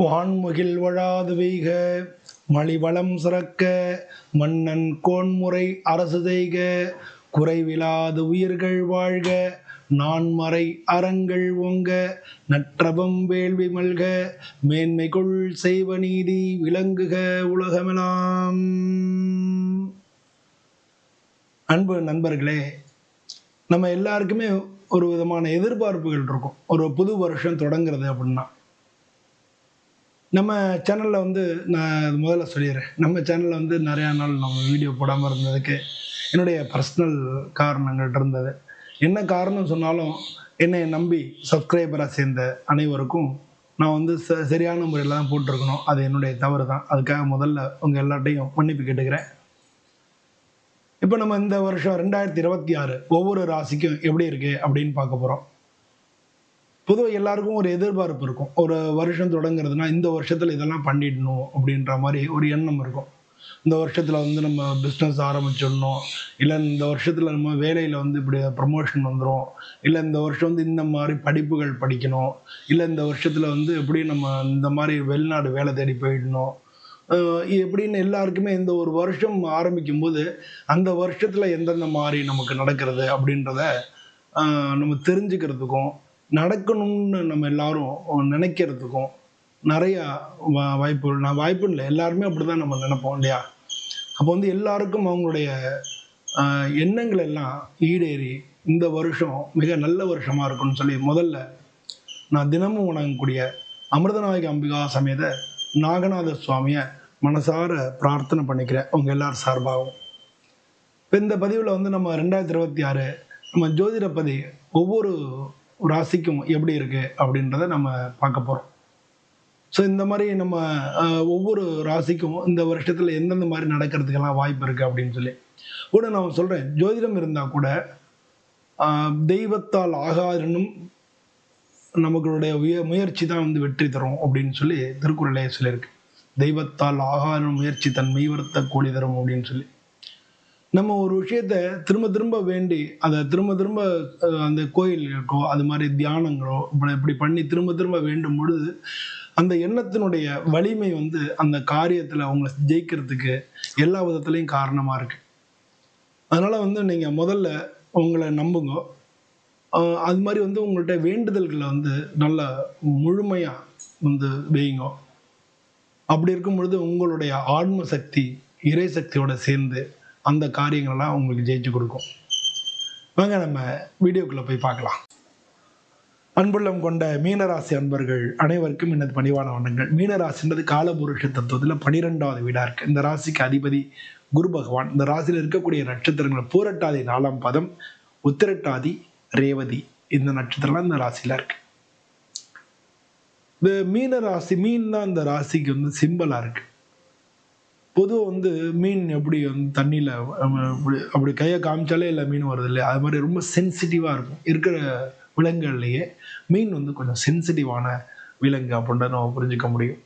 வான்முகில் வழாது வெய்க மலிவளம் சிறக்க மன்னன் கோன்முறை அரசு செய்க குறைவிலாது உயிர்கள் வாழ்க நான்மறை அறங்கள் ஓங்க நற்றபம் வேள்வி மல்க மேன்மைகொள் செய்வ நீதி விளங்குக உலகமெலாம். அன்பு நண்பர்களே நம்ம எல்லாருக்குமே ஒரு விதமான எதிர்பார்ப்புகள் இருக்கும். ஒரு புது வருஷம் தொடங்குறது அப்படின்னா. நம்ம சேனலில் வந்து நான் முதல்ல சொல்லிடுறேன். நம்ம சேனலில் வந்து நிறையா நாள் நம்ம வீடியோ போடாமல் இருந்ததுக்கு என்னுடைய பர்சனல் காரணங்கள் இருந்தது. என்ன காரணம் சொன்னாலும் என்னை நம்பி சப்ஸ்கிரைபராக சேர்ந்த அனைவருக்கும் நான் வந்து ச சரியான முறையில் தான் போட்டிருக்கணும். அது என்னுடைய தவறு தான். அதுக்காக முதல்ல உங்கள் எல்லாட்டையும் மன்னிப்பு கேட்டுக்கிறேன். இப்போ நம்ம இந்த வருஷம் ரெண்டாயிரத்தி இருபத்தி ஆறு ஒவ்வொரு ராசிக்கும் எப்படி இருக்குது அப்படின்னு பார்க்க போகிறோம் பொதுவாக எல்லாருக்கும் ஒரு எதிர்பார்ப்பு இருக்கும். ஒரு வருஷம் தொடங்குறதுனா இந்த வருஷத்தில் இதெல்லாம் பண்ணிடணும் அப்படின்ற மாதிரி ஒரு எண்ணம் இருக்கும். இந்த வருஷத்தில் வந்து நம்ம பிஸ்னஸ் ஆரம்பிச்சிடணும். இல்லை இந்த வருஷத்தில் நம்ம வேலையில் வந்து இப்படி ப்ரமோஷன் வந்துடும் இல்லை இந்த வருஷம் வந்து இந்த மாதிரி படிப்புகள் படிக்கணும். இல்லை இந்த வருஷத்தில் வந்து எப்படி நம்ம இந்த மாதிரி வெளிநாடு வேலை தேடி போயிடணும். எப்படின்னு எல்லாருக்குமே இந்த ஒரு வருஷம் ஆரம்பிக்கும் போது அந்த வருஷத்தில் எந்தெந்த மாதிரி நமக்கு நடக்கிறது அப்படின்றத நம்ம தெரிஞ்சுக்கிறதுக்கும் நடக்கணும்னு நம்ம எல்லாரும் நினைக்கிறதுக்கும் நிறையா வா வாய்ப்புகள் நான் வாய்ப்பு இல்லை. எல்லாருமே அப்படி தான் நம்ம நினைப்போம் இல்லையா? அப்போ வந்து எல்லாருக்கும் அவங்களுடைய எண்ணங்கள் எல்லாம் ஈடேறி இந்த வருஷம் மிக நல்ல வருஷமாக இருக்கும்னு சொல்லி முதல்ல நான் தினமும் வணங்கக்கூடிய அமிர்தநாயக அம்பிகா சமேத நாகநாத சுவாமியை மனசார பிரார்த்தனை பண்ணிக்கிறேன் உங்கள் எல்லார் சார்பாகவும். இப்போ இந்த பதிவில் வந்து நம்ம ரெண்டாயிரத்தி இருபத்தி ஆறு நம்ம ஜோதிடப்பதி ஒவ்வொரு ராசிக்கும் எப்படி இருக்குது அப்படின்றத நம்ம பார்க்க போகிறோம் ஸோ இந்த மாதிரி நம்ம ஒவ்வொரு ராசிக்கும் இந்த வருஷத்தில் எந்தெந்த மாதிரி நடக்கிறதுக்கெல்லாம் வாய்ப்பு இருக்குது அப்படின்னு சொல்லி. கூட நான் சொல்கிறேன் ஜோதிடம் இருந்தால் கூட தெய்வத்தால் ஆகாதனும் நமக்களுடைய உய முயற்சி தான் வந்து வெற்றி தரும் அப்படின்னு சொல்லி திருக்குறளே சொல்லியிருக்கு. தெய்வத்தால் ஆகாத முயற்சி தன் மெய்வர்த்த கூலி தரும் அப்படின்னு சொல்லி. நம்ம ஒரு விஷயத்த திரும்ப திரும்ப வேண்டி அதை திரும்ப திரும்ப அந்த கோயில்களுக்கோ அது மாதிரி தியானங்களோ இப்படி இப்படி பண்ணி திரும்ப திரும்ப வேண்டும் பொழுது அந்த எண்ணத்தினுடைய வலிமை வந்து அந்த காரியத்தில் அவங்கள ஜெயிக்கிறதுக்கு எல்லா விதத்துலேயும் காரணமாக இருக்கு. அதனால் வந்து நீங்கள் முதல்ல உங்களை நம்புங்க. அது மாதிரி வந்து உங்கள்கிட்ட வேண்டுதல்களை வந்து நல்ல முழுமையாக வந்து வையுங்க அப்படி இருக்கும் பொழுது உங்களுடைய ஆன்ம சக்தி இறை சக்தியோட சேர்ந்து அந்த காரியங்கள்லாம் உங்களுக்கு ஜெயிச்சு கொடுக்கும். வாங்க நம்ம வீடியோக்குள்ளே போய் பார்க்கலாம். அன்புள்ளம் கொண்ட மீனராசி அன்பர்கள் அனைவருக்கும் எனது பணிவான வண்ணங்கள் மீனராசின்றது காலபுருஷ தத்துவத்தில் பனிரெண்டாவது வீடாக இருக்கு. இந்த ராசிக்கு அதிபதி குரு பகவான். இந்த ராசியில் இருக்கக்கூடிய நட்சத்திரங்கள் பூரட்டாதி நாலாம் பதம் உத்திரட்டாதி ரேவதி. இந்த நட்சத்திரம்லாம் இந்த ராசியில் இருக்கு. இந்த மீன ராசி மீன் தான் இந்த ராசிக்கு வந்து சிம்பிளாக இருக்குது பொதுவாக வந்து மீன் எப்படி வந்து தண்ணியில் அப்படி கையை காமிச்சாலே இல்லை மீன் வருது இல்லையா? அது மாதிரி ரொம்ப சென்சிட்டிவாக இருக்கும். இருக்கிற விலங்குகள்லையே மீன் வந்து கொஞ்சம் சென்சிட்டிவான விலங்கு அப்படின்றத நம்ம புரிஞ்சுக்க முடியும்.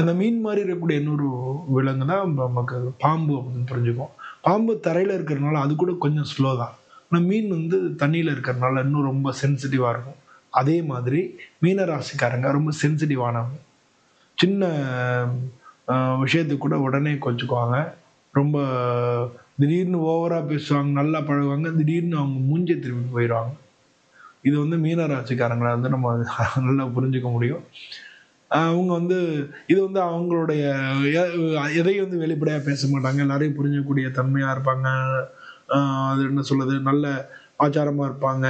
அந்த மீன் மாதிரி இருக்கக்கூடிய இன்னொரு விலங்கு தான் நமக்கு பாம்பு அப்படின்னு புரிஞ்சுக்கும் பாம்பு தரையில் இருக்கிறதுனால அது கூட கொஞ்சம் ஸ்லோ தான். ஆனால் மீன் வந்து தண்ணியில் இருக்கிறதுனால இன்னும் ரொம்ப சென்சிட்டிவாக இருக்கும். அதே மாதிரி மீன ராசிக்காரங்க ரொம்ப சென்சிட்டிவானவங்க சின்ன விஷயத்துக்கு கூட உடனே கொச்சுக்குவாங்க. ரொம்ப திடீர்னு ஓவராக பேசுவாங்க நல்லா பழகுவாங்க. திடீர்னு அவங்க மூஞ்ச திரும்பி போயிடுவாங்க. இது வந்து மீனராசிக்காரங்களை வந்து நம்ம நல்லா புரிஞ்சுக்க முடியும். அவங்க வந்து இது வந்து அவங்களுடைய எதையும் வந்து வெளிப்படையாக பேச மாட்டாங்க. எல்லாரையும் புரிஞ்சக்கூடிய தன்மையாக இருப்பாங்க. அது என்ன சொல்லுது நல்ல ஆச்சாரமாக இருப்பாங்க.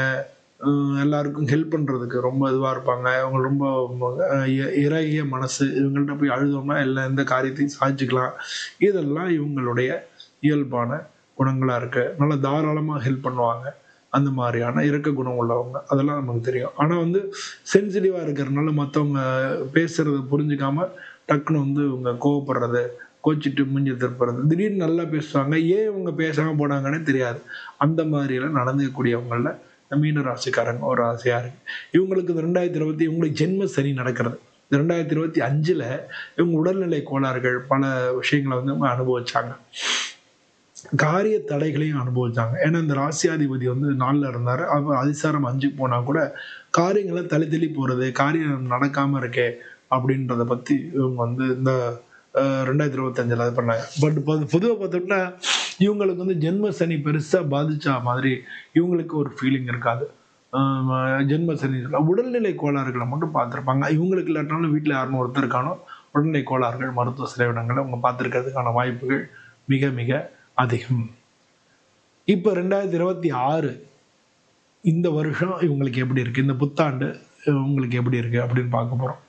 எல்லாருக்கும் ஹெல்ப் பண்ணுறதுக்கு ரொம்ப இதுவாக இருப்பாங்க. அவங்க ரொம்ப இ- இறகிய மனசு இவங்கள்ட்ட போய் அழுதோம்னா எல்லா எந்த காரியத்தையும் சாதிச்சுக்கலாம். இதெல்லாம் இவங்களுடைய இயல்பான குணங்களாக இருக்குது நல்லா தாராளமாக ஹெல்ப் பண்ணுவாங்க. அந்த மாதிரியான இறக்க குணம் உள்ளவங்க. அதெல்லாம் நமக்கு தெரியும். ஆனால் வந்து சென்சிட்டிவாக இருக்கிறதுனால மற்றவங்க பேசுகிறத புரிஞ்சுக்காம டக்குன்னு வந்து இவங்க கோவப்படுறது கோச்சிட்டு மூஞ்சி திருப்புறது திடீர்னு நல்லா பேசுவாங்க. ஏன் இவங்க பேசாமல் போனாங்கன்னே தெரியாது. அந்த மாதிரியெல்லாம் நடந்துக்கக்கூடியவங்களில் மீன ராசிக்காரங்க ஒரு ஆசையாக இருக்கு. இவங்களுக்கு இந்த ரெண்டாயிரத்தி இருபத்தி இவங்களுக்கு ஜென்ம சனி நடக்கிறது. இந்த ரெண்டாயிரத்தி இருபத்தி அஞ்சில் இவங்க உடல்நிலை கோளாறுகள் பல விஷயங்களை வந்து அவங்க அனுபவிச்சாங்க. காரிய தடைகளையும் அனுபவிச்சாங்க. ஏன்னா இந்த ராசியாதிபதி வந்து நாளில் இருந்தார். அவர் அதிசாரம் அஞ்சு போனால் கூட காரியங்களை தள்ளி தள்ளி போகிறது காரியம் நடக்காமல் இருக்கே அப்படின்றத பற்றி இவங்க வந்து இந்த ரெண்டாயிரத்தி இருபத்தஞ்சில் இது பண்ணாங்க. பட் பொதுவாக பார்த்தோம்னா இவங்களுக்கு வந்து ஜென்ம சனி பெருசாக பாதித்தா மாதிரி இவங்களுக்கு ஒரு ஃபீலிங் இருக்காது. ஜென்ம சனி உடல்நிலை கோளாறுகளை மட்டும் பார்த்துருப்பாங்க. இவங்களுக்கு இல்லாட்டாலும் வீட்டில் யாருன்னு ஒருத்தர் இருக்கானோ உடல்நிலை கோளாறுகள் மருத்துவ செலவினங்களை அவங்க பார்த்துருக்கிறதுக்கான வாய்ப்புகள் மிக மிக அதிகம். இப்போ ரெண்டாயிரத்தி இருபத்தி ஆறு இந்த வருஷம் இவங்களுக்கு எப்படி இருக்குது இந்த புத்தாண்டு உங்களுக்கு எப்படி இருக்குது அப்படின்னு பார்க்க போகிறோம்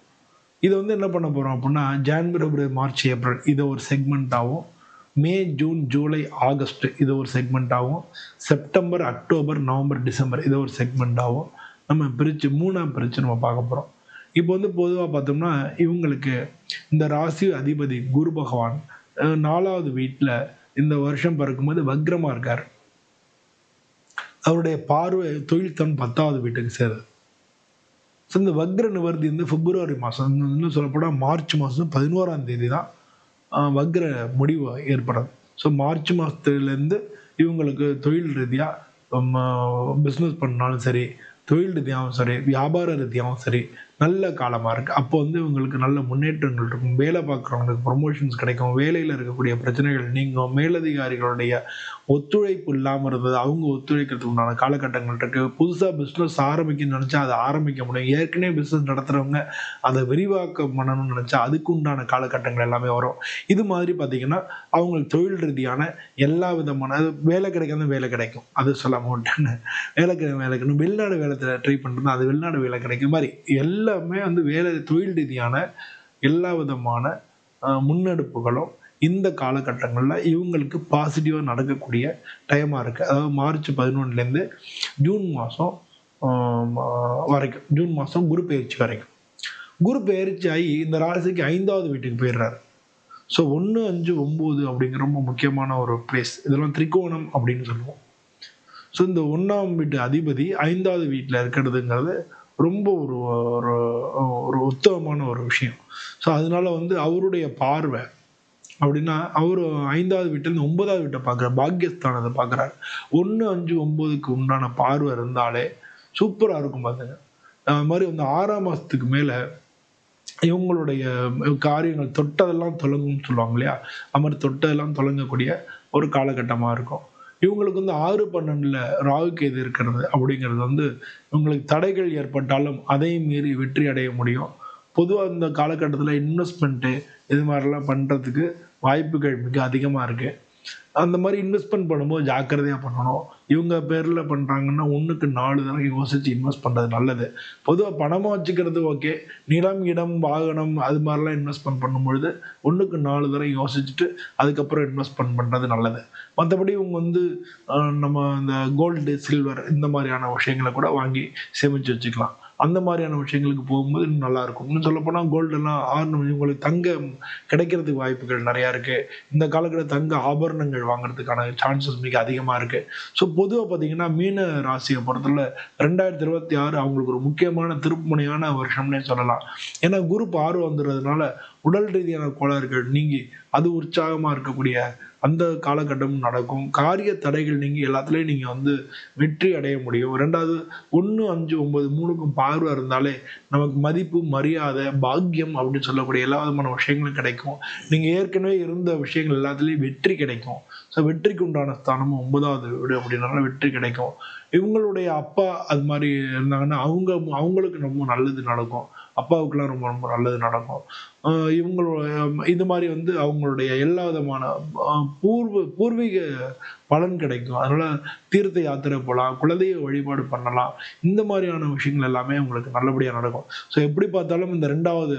இதை வந்து என்ன பண்ண போகிறோம் அப்படின்னா ஜான்வரி பிப்ரவரி மார்ச் ஏப்ரல் இதை ஒரு செக்மெண்ட்டாகவும் மே ஜூன் ஜூலை ஆகஸ்ட் இது ஒரு செக்மெண்ட்டாகவும் செப்டம்பர் அக்டோபர் நவம்பர் டிசம்பர் இது ஒரு செக்மெண்ட்டாகவும் நம்ம பிரித்து மூணாக பிரித்து நம்ம பார்க்க போகிறோம் இப்போ வந்து பொதுவாக பார்த்தோம்னா இவங்களுக்கு இந்த ராசி அதிபதி குரு பகவான் நாலாவது வீட்டில் இந்த வருஷம் பிறக்கும்போது வக்ரமாக இருக்கார். அவருடைய பார்வை தொழில் தன் பத்தாவது வீட்டுக்கு சேருது. ஸோ இந்த வக்ர நிவர்த்தி வந்து பிப்ரவரி மாதம் இன்னும் சொல்லப்போனால் மார்ச் மாதம் பதினோராம் தேதி தான். ஆஹ், முடிவு ஏற்படுது ஸோ மார்ச் மாதத்துலேருந்து இவங்களுக்கு தொழில் ரீதியாக பிஸ்னஸ் பண்ணாலும் சரி தொழில் ரீதியாகவும் சரி வியாபார ரீதியாகவும் சரி நல்ல காலமாக இருக்குது அப்போ வந்து இவங்களுக்கு நல்ல முன்னேற்றங்கள் இருக்கும். வேலை பார்க்குறவங்களுக்கு ப்ரொமோஷன்ஸ் கிடைக்கும். வேலையில் இருக்கக்கூடிய பிரச்சனைகள் நீங்கும். மேலதிகாரிகளுடைய ஒத்துழைப்பு இல்லாமல் இருந்தது. அவங்க ஒத்துழைக்கிறதுக்கு உண்டான காலகட்டங்கள் இருக்குது புதுசாக பிஸ்னஸ் ஆரம்பிக்கணும்னு நினச்சா அதை ஆரம்பிக்க முடியும். ஏற்கனவே பிஸ்னஸ் நடத்துகிறவங்க அதை விரிவாக்கம் பண்ணணும்னு நினச்சா அதுக்கு உண்டான காலகட்டங்கள் எல்லாமே வரும். இது மாதிரி பார்த்திங்கன்னா அவங்களுக்கு தொழில் ரீதியான எல்லா விதமான அது வேலை கிடைக்காத வேலை கிடைக்கும். அது சொல்ல விட்டேன்னு. வேலை கிடைக்க வேலை கிடைக்கும். வெளிநாடு வேலை ட்ரை பண்ணுறது அது வெளிநாடு வேலை கிடைக்கும். மாதிரி எல்லாமே வந்து வேலை தொழில் ரீதியான எல்லா விதமான முன்னெடுப்புகளும் இந்த காலகட்டங்களில் இவங்களுக்கு பாசிட்டிவாக நடக்கக்கூடிய டைமாக இருக்குது அதாவது மார்ச் பதினொன்றுலேருந்து ஜூன் மாதம் வரைக்கும். ஜூன் மாதம் குரு பயிற்சி வரைக்கும். குரு பயிற்சி ஆகி இந்த ராசிக்கு ஐந்தாவது வீட்டுக்கு போயிடுறாரு. ஸோ ஒன்று அஞ்சு ஒம்பது அப்படிங்கிற ரொம்ப முக்கியமான ஒரு பிளேஸ் இதெல்லாம் திரிகோணம் அப்படின்னு சொல்லுவோம். ஸோ இந்த ஒன்றாம் வீட்டு அதிபதி ஐந்தாவது வீட்டில் இருக்கிறதுங்கிறது ரொம்ப ஒரு ஒரு ஒரு உத்தமமான ஒரு விஷயம். ஸோ அதனால வந்து அவருடைய பார்வை அப்படின்னா அவர் ஐந்தாவது வீட்டிலேருந்து ஒன்பதாவது வீட்டை பார்க்குறாரு பாக்கியஸ்தானத்தை பார்க்குறாரு. ஒன்று அஞ்சு ஒம்போதுக்கு உண்டான பார்வை இருந்தாலே சூப்பராக இருக்கும் பார்த்துங்க அது மாதிரி வந்து ஆறாம் மாதத்துக்கு மேலே இவங்களுடைய காரியங்கள் தொட்டதெல்லாம் தொலங்கும்னு சொல்லுவாங்க இல்லையா? அது மாதிரி தொட்டதெல்லாம் தொலங்கக்கூடிய ஒரு காலகட்டமாக இருக்கும். இவங்களுக்கு வந்து ஆறு பன்னெண்டில் ராகு கேது இருக்கிறது அப்படிங்கிறது வந்து இவங்களுக்கு தடைகள் ஏற்பட்டாலும் அதையும் மீறி வெற்றி அடைய முடியும். பொதுவாக இந்த காலகட்டத்தில் இன்வெஸ்ட்மெண்ட்டு இது மாதிரிலாம் பண்ணுறதுக்கு வாய்ப்புகள் மிக அதிகமாக இருக்குது அந்த மாதிரி இன்வெஸ்ட்மெண்ட் பண்ணும்போது ஜாக்கிரதையாக பண்ணணும். இவங்க பேரில் பண்ணுறாங்கன்னா ஒன்றுக்கு நாலு தடவை யோசித்து இன்வெஸ்ட் பண்ணுறது நல்லது. பொதுவாக பணமாக வச்சுக்கிறது ஓகே நிலம் இடம் வாகனம் அது மாதிரிலாம் இன்வெஸ்ட்மெண்ட் பண்ணும்பொழுது ஒன்றுக்கு நாலு தடவை யோசிச்சுட்டு அதுக்கப்புறம் இன்வெஸ்ட்மெண்ட் பண்ணுறது நல்லது. மற்றபடி இவங்க வந்து நம்ம இந்த கோல்டு சில்வர் இந்த மாதிரியான விஷயங்களை கூட வாங்கி சேமித்து வச்சுக்கலாம். அந்த மாதிரியான விஷயங்களுக்கு போகும்போது இன்னும் நல்லா இருக்கும். இன்னும் சொல்லப்போனால் கோல்டெல்லாம் ஆர்னமெண்ட் உங்களுக்கு தங்க கிடைக்கிறதுக்கு வாய்ப்புகள் நிறையா இருக்குது இந்த காலகட்டத்தில் தங்க ஆபரணங்கள் வாங்குறதுக்கான சான்சஸ் மிக அதிகமாக இருக்குது ஸோ பொதுவாக பார்த்தீங்கன்னா மீன ராசியை பொறுத்தவரை ரெண்டாயிரத்தி இருபத்தி ஆறு அவங்களுக்கு ஒரு முக்கியமான திருப்புமுனையான வருஷம்னே சொல்லலாம். ஏன்னா குரூப் ஆறு வந்துடுறதுனால உடல் ரீதியான கோளாறுகள் நீங்கி அது உற்சாகமாக இருக்கக்கூடிய அந்த காலகட்டம் நடக்கும். காரிய தடைகள் நீங்கள் எல்லாத்துலேயும் நீங்கள் வந்து வெற்றி அடைய முடியும். ரெண்டாவது ஒன்று அஞ்சு ஒம்பது மூணுக்கும் பார்வை இருந்தாலே நமக்கு மதிப்பு மரியாதை பாக்கியம் அப்படின்னு சொல்லக்கூடிய எல்லா விதமான விஷயங்களும் கிடைக்கும். நீங்கள் ஏற்கனவே இருந்த விஷயங்கள் எல்லாத்துலேயும் வெற்றி கிடைக்கும். ஸோ வெற்றிக்கு உண்டான ஸ்தானமும் ஒன்பதாவது வீடு அப்படின்னால வெற்றி கிடைக்கும். இவங்களுடைய அப்பா அது மாதிரி இருந்தாங்கன்னா அவங்க அவங்களுக்கு ரொம்ப நல்லது நடக்கும். அப்பாவுக்குலாம் ரொம்ப ரொம்ப நல்லது நடக்கும். இவங்களோட இது மாதிரி வந்து அவங்களுடைய எல்லா விதமான பூர்வ பூர்வீக பலன் கிடைக்கும். அதனால தீர்த்த யாத்திரை போகலாம் குலதெய்வ வழிபாடு பண்ணலாம். இந்த மாதிரியான விஷயங்கள் எல்லாமே உங்களுக்கு நல்லபடியாக நடக்கும். ஸோ எப்படி பார்த்தாலும் இந்த ரெண்டாவது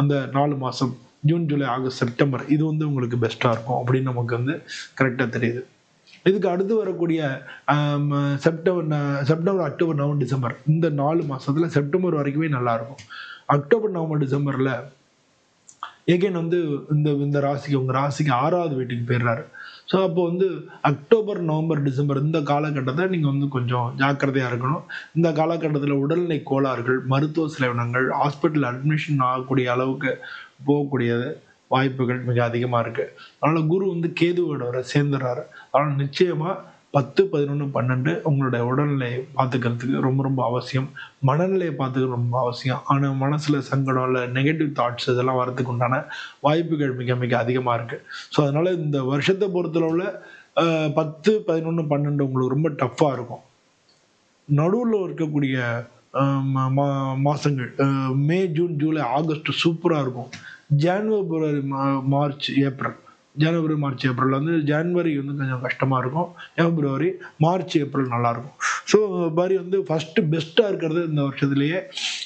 அந்த நாலு மாதம் ஜூன் ஜூலை ஆகஸ்ட் செப்டம்பர் இது வந்து உங்களுக்கு பெஸ்ட்டாக இருக்கும் அப்படின்னு நமக்கு வந்து கரெக்டாக தெரியுது. இதுக்கு அடுத்து வரக்கூடிய September September October November December இந்த நாலு மாசத்துல செப்டம்பர் வரைக்குமே நல்லா இருக்கும் அக்டோபர் நவம்பர் டிசம்பர்ல எகைன் வந்து இந்த இந்த ராசிக்கு உங்க ராசிக்கு ஆறாவது வீட்டுக்கு போயிடுறாரு. ஸோ அப்போ வந்து அக்டோபர் நவம்பர் டிசம்பர் இந்த காலகட்டத்தில் நீங்கள் வந்து கொஞ்சம் ஜாக்கிரதையாக இருக்கணும். இந்த காலகட்டத்தில் உடல்நிலை கோளாறுகள் மருத்துவ செலவினங்கள் ஹாஸ்பிட்டல் அட்மிஷன் ஆகக்கூடிய அளவுக்கு போகக்கூடியது. வாய்ப்புகள் மிக அதிகமாக இருக்குது அதனால் குரு வந்து கேதுவோட சேர்ந்துடுறாரு அதனால் நிச்சயமாக பத்து பதினொன்று பன்னெண்டு உங்களுடைய உடல்நிலையை பார்த்துக்கிறதுக்கு ரொம்ப ரொம்ப அவசியம். மனநிலையை பார்த்துக்க ரொம்ப அவசியம். ஆனால் மனசில் சங்கடம் இல்லை நெகட்டிவ் தாட்ஸ் இதெல்லாம் வரதுக்கு உண்டான வாய்ப்புகள் மிக மிக அதிகமாக இருக்குது ஸோ அதனால் இந்த வருஷத்தை பொறுத்தளவில் பத்து பதினொன்று பன்னெண்டு உங்களுக்கு ரொம்ப டஃப்பாக இருக்கும். நடுவில் இருக்கக்கூடிய மாதங்கள் மா- மா- மே ஜூன் ஜூலை ஆகஸ்ட் சூப்பராக இருக்கும். ஜான்வரி பிப்ரவரி மா- மார்ச் ஏப்ரல். ஜனவரி மார்ச் ஏப்ரல் வந்து ஜான்வரி வந்து கொஞ்சம் கஷ்டமாக இருக்கும். பிப்ரவரி மார்ச் ஏப்ரல் நல்லாயிருக்கும் ஸோ மாதிரி வந்து ஃபஸ்ட்டு பெஸ்ட்டாக இருக்கிறது இந்த வருஷத்துலேயே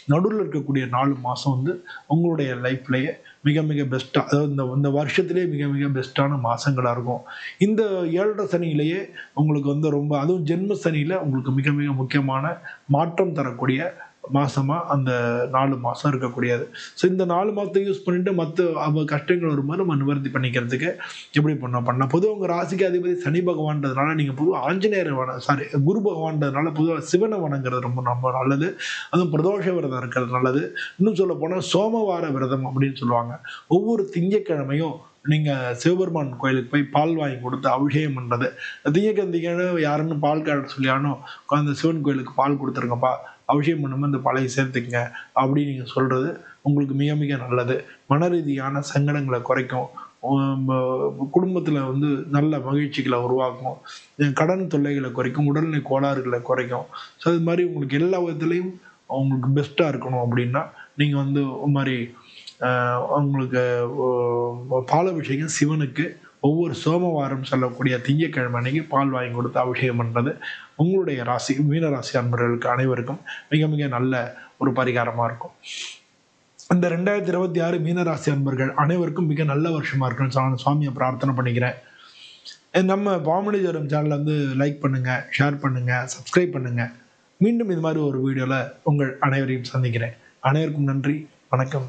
நடுவில் இருக்கக்கூடிய நாலு மாதம் வந்து உங்களுடைய லைஃப்லேயே மிக மிக பெஸ்ட்டாக அதாவது இந்த இந்த வருஷத்துலேயே மிக மிக பெஸ்ட்டான மாதங்களாக இருக்கும். இந்த ஏழரை சனியிலேயே உங்களுக்கு வந்து ரொம்ப அதுவும் ஜென்ம சனியில் உங்களுக்கு மிக மிக முக்கியமான மாற்றம் தரக்கூடிய மாசமாக அந்த நாலு மாதம் இருக்கக்கூடியது. ஸோ இந்த நாலு மாதத்தை யூஸ் பண்ணிட்டு மற்ற அவ கஷ்டங்கள் வரும்போது நம்ம நிவர்த்தி பண்ணிக்கிறதுக்கு எப்படி பண்ண பண்ணலாம் பொதுவாக உங்கள் ராசிக்கு அதிபதி சனி பகவான்றதுனால நீங்கள் பொதுவாக ஆஞ்சநேயர் வன சாரி குரு பகவான்றதுனால பொதுவாக சிவனை வணங்குறது ரொம்ப ரொம்ப நல்லது. அதுவும் பிரதோஷ விரதம் இருக்கிறது நல்லது. இன்னும் சொல்ல போனால் சோமவார விரதம் அப்படின்னு சொல்லுவாங்க. ஒவ்வொரு திங்கக்கிழமையும் நீங்கள் சிவபெருமான் கோயிலுக்கு போய் பால் வாங்கி கொடுத்து அபிஷேகம் பண்ணுறது திங்கக்கிழமை யாருன்னு பால் காட்ட சொல்லியானோ அந்த சிவன் கோயிலுக்கு பால் கொடுத்துருங்கப்பா அபிஷேகம் பண்ணும்போது இந்த பழைய சேர்த்துக்கங்க அப்படின்னு நீங்கள் சொல்கிறது உங்களுக்கு மிக மிக நல்லது. மன ரீதியான சங்கடங்களை குறைக்கும். குடும்பத்தில் வந்து நல்ல மகிழ்ச்சிகளை உருவாக்கும். கடன் தொல்லைகளை குறைக்கும். உடல்நிலை கோளாறுகளை குறைக்கும். ஸோ அது மாதிரி உங்களுக்கு எல்லா விதத்துலேயும் உங்களுக்கு பெஸ்ட்டாக இருக்கணும் அப்படின்னா நீங்கள் வந்து ஒரு மாதிரி அவங்களுக்கு உங்களுக்கு பாலாபிஷேகம் சிவனுக்கு ஒவ்வொரு சோமவாரம் சொல்லக்கூடிய திங்கக்கிழமை அன்னைக்கு பால் வாங்கி கொடுத்து அபிஷேகம் பண்ணுறது உங்களுடைய ராசி மீன ராசி அன்பர்களுக்கு அனைவருக்கும் மிக மிக நல்ல ஒரு பரிகாரமாக இருக்கும். இந்த ரெண்டாயிரத்தி இருபத்தி ஆறு மீனராசி அன்பர்கள் அனைவருக்கும் மிக நல்ல வருஷமாக இருக்குன்னு சொல்லி சுவாமியை பிரார்த்தனை பண்ணிக்கிறேன். நம்ம பாமணி ஜரம் சேனலை வந்து லைக் பண்ணுங்கள் ஷேர் பண்ணுங்கள் சப்ஸ்கிரைப் பண்ணுங்கள் மீண்டும் இது மாதிரி ஒரு வீடியோவில் உங்கள் அனைவரையும் சந்திக்கிறேன். அனைவருக்கும் நன்றி வணக்கம்.